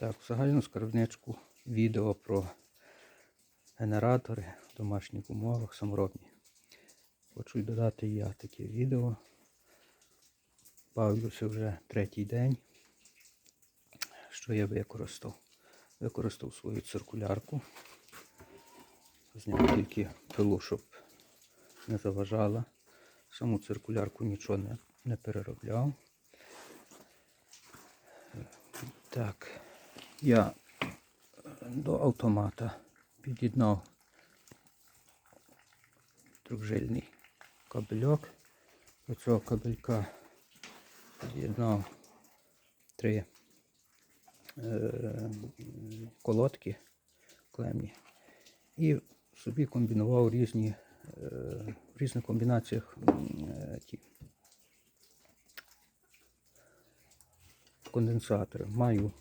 Так, в загальну скарбничку відео про генератори в домашніх умовах саморобні. Хочу додати я таке відео. Бавлюся вже третій день. Що я використав? Використав свою циркулярку. Зняв тільки пилу, щоб не заважала. Саму циркулярку нічого не, не переробляв. Так, я до автомата під'єднав трьохжильний кабельок. До цього кабелька під'єднав три е, колодки клемні і собі комбінував різні е, в різних комбінаціях е, ті конденсатори. Маю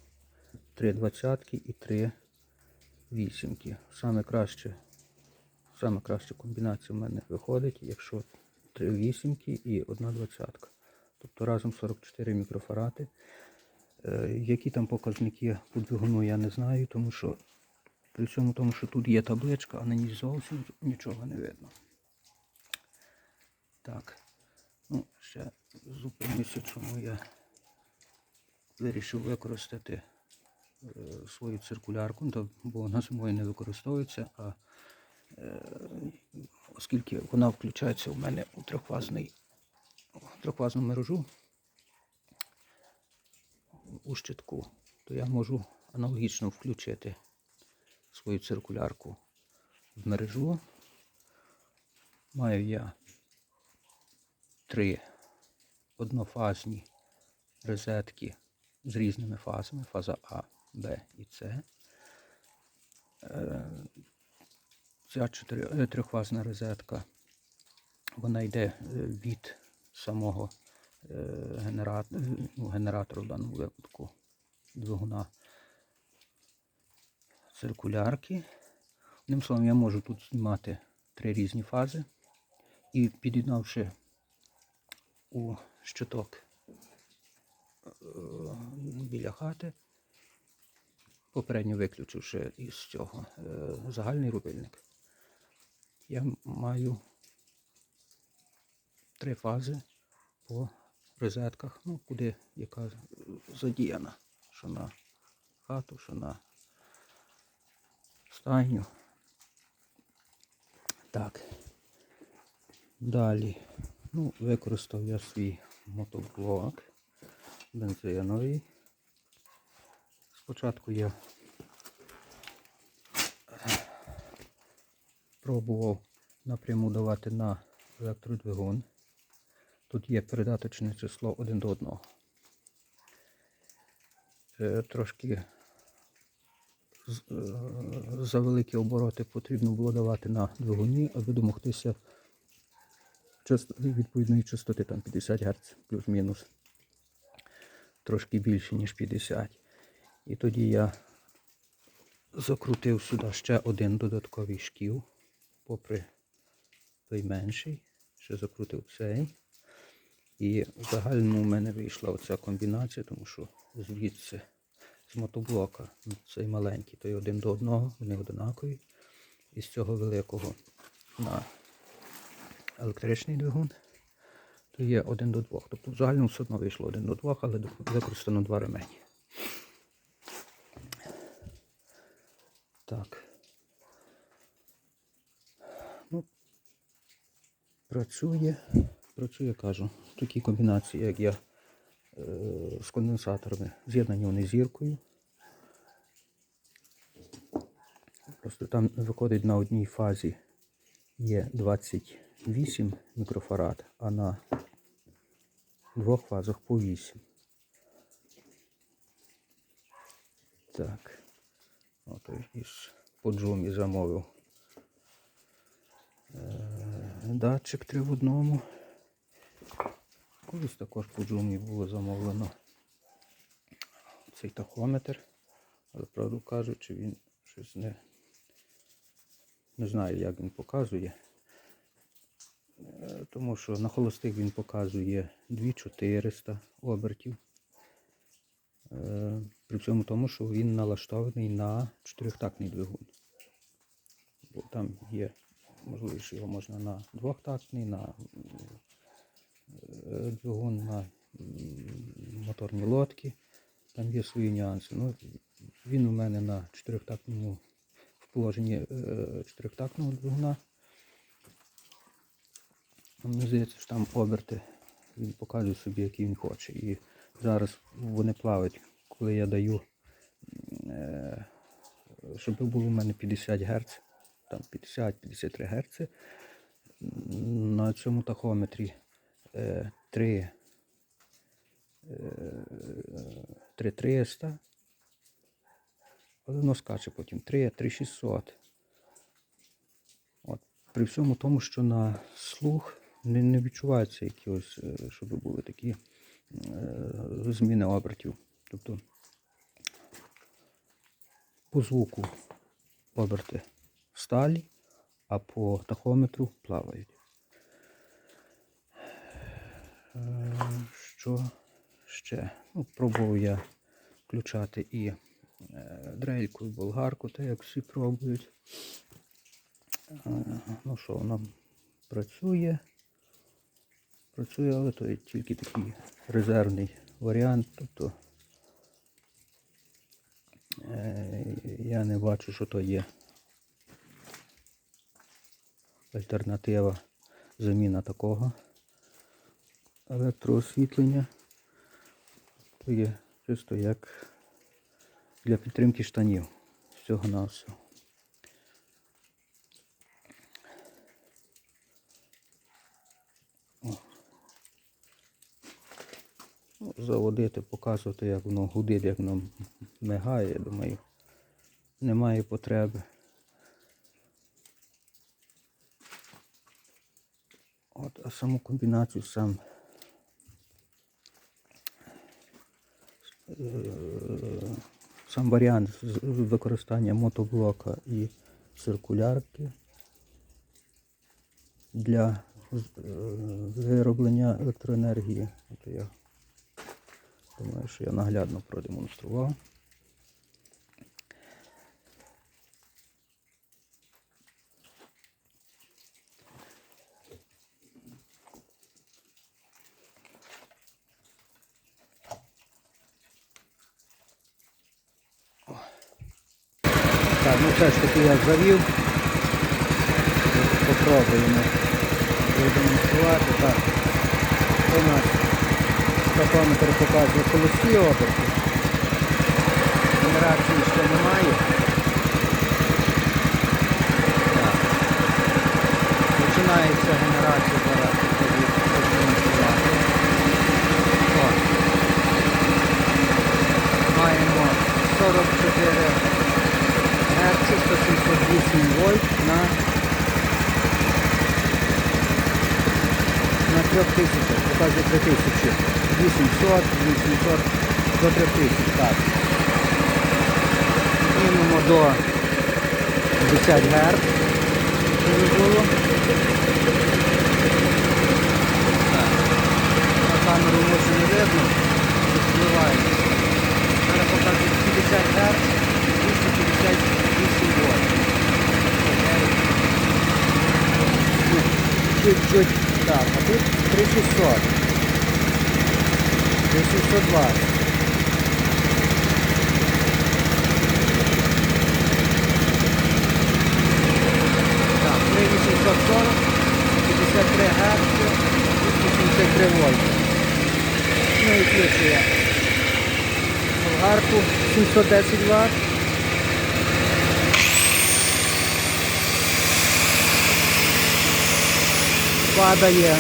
три двадцятки і три вісімки. Саме краще, саме краща комбінація в мене виходить, якщо три вісімки і одна двадцятка. Тобто разом 44 мікрофарати. Е, Які там показники по двигуну я не знаю, тому що при цьому тому, що тут є табличка, а на ній зовсім нічого не видно. Так, ну, ще зупинюся, чому я вирішив використати свою циркулярку, бо вона зимою не використовується, а е, оскільки вона включається у мене у трьохфазний, трьохфазну мережу у щитку, то я можу аналогічно включити свою циркулярку в мережу. Маю я три однофазні розетки з різними фазами. Фаза А, Б і С. Е, Ця е, трьохфазна розетка, вона йде е, від самого ну, в даному випадку двигуна циркулярки. Одним словом, я можу тут знімати три різні фази і під'єднавши у щиток біля хати, попередньо виключивши із цього е, загальний рубильник, я маю три фази по розетках, ну, куди яка задіяна, що на хату, що на стайню. Так. Далі. Ну, використав я свій мотоблок бензиновий. Спочатку я пробував напряму давати на електродвигун. Тут є передаточне число 1 до 1. Е, Трошки е, за великі обороти потрібно було давати на двигуні, аби домогтися відповідної частоти, там 50 Гц плюс-мінус. Трошки більше, ніж 50. І тоді я закрутив сюди ще один додатковий шків, попри той менший, ще закрутив цей. І в загальному в мене вийшла оця комбінація, тому що звідси з мотоблока ну, цей маленький, той один до одного, вони одинакові. І з цього великого на електричний двигун, то є один до двох. Тобто в загальному все одно вийшло один до двох, але використано два ремені. Так. Ну, працює, працює, кажу, в такій комбінації, як я е, з конденсаторами. З'єднані вони зіркою. Просто там виходить на одній фазі є 28 мікрофарад, а на двох фазах по 8. Так. От із по джумі замовив е, датчик 3 в одному. Колись також по джумі було замовлено цей тахометр, але правду кажучи, він щось не, не знаю, як він показує. Е, Тому що на холостих він показує 2400 обертів. Е, При всьому тому, що він налаштований на чотирьохтактний двигун. Бо там є можливість, що його можна на двохтактний, на е, двигун, на моторні лодки. Там є свої нюанси. Ну, він у мене на чотирьохтактному в положенні е, чотирьохтактного двигуна. Мені здається, що там оберти він показує собі, які він хоче. І зараз вони плавають, коли я даю, е, щоб було у мене 50 Гц, там 50-53 Гц. На цьому тахометрі е, 3, е, 3300. Але воно скаче потім 3, 3600. От. При всьому тому, що на слух не, не відчувається якогось, е, щоб були такі е, зміни обертів. Тобто по звуку оберти сталі, а по тахометру плавають. Що ще? Ну, пробував я включати і е, дрельку, і болгарку, так як всі пробують. Е, Ну що, вона працює. Працює, але то є тільки такий резервний варіант. Тобто е, я не бачу, що то є альтернатива заміна такого електроосвітлення. То є чисто як для підтримки штанів. Всього на всього. Ну, заводити, показувати, як воно гудить, як воно мигає, я думаю, немає потреби. От, а саму комбінацію сам е, сам варіант використання мотоблока і циркулярки для е, вироблення електроенергії. От я думаю, що я наглядно продемонстрував. Так, ну все ж таки я завів. Попробуємо продемонструвати. Так. У нас стакометр показує колесі оберти. Генерації ще немає. Так. Починається генерація зараз тоді продемонструвати. О. Маємо 44 Гц 178 вольт на на 3000, показує 3000, 800, 800 до 3000, так. Знімемо до 50 Гц, щоб було. Так. На камеру може не видно, впливає. Зараз показує 50 Гц, 258 вольт. Чуть-чуть так, а тут 3600. 3620. Так, 3840, 53 Гц, 273 вольт. Ну і включує болгарку 710 Вт. Падає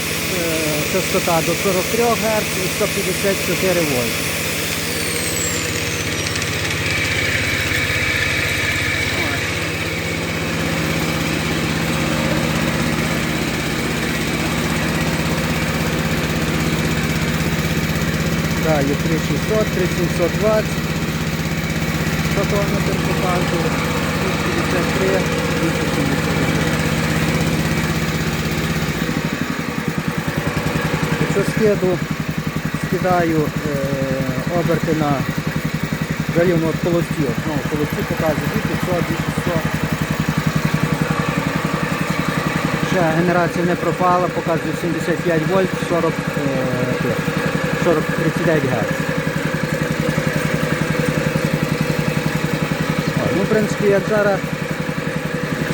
частота до 43 Гц і 154 вольт. Далі 3600, 3720. Фотометр показує 253, 271. Якщо скиду, скидаю е, оберти на воно от холості, от, ну, холості показує 2500, 2600. Ще генерація не пропала, показує 75 вольт, 40, е, 40 39 Гц. Ну, в принципі, як зараз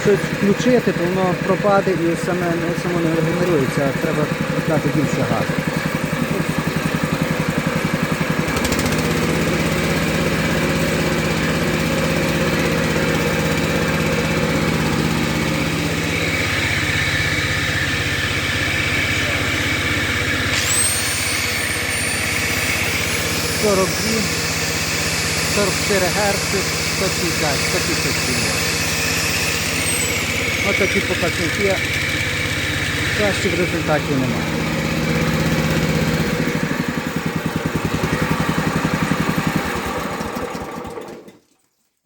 щось включити, то воно пропаде і саме, не- само не регенерується, а треба дати більше газу. Сорок дві, 44 Гц, 150, 157 Ось такі показники. Кращих результатів немає.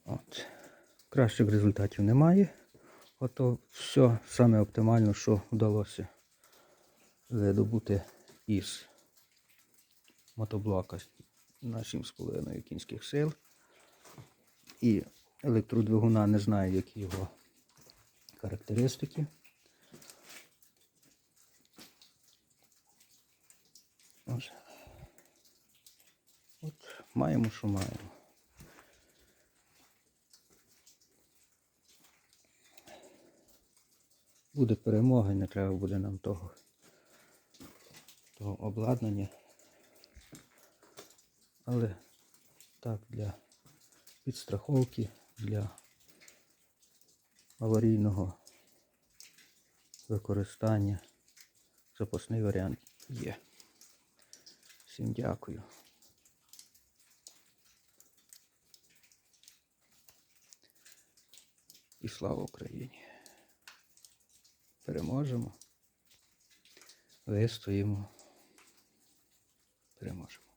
От. Кращих результатів немає. Ото все саме оптимально, що вдалося видобути із мотоблока на 7,5 кінських сил. І електродвигуна не знаю, які його характеристики. От маємо, що маємо. Буде перемога, не треба буде нам того, того обладнання. Але так для підстраховки, для аварійного використання. Запасний варіант є. Всім дякую. І слава Україні. Переможемо. Вистоїмо. Переможемо.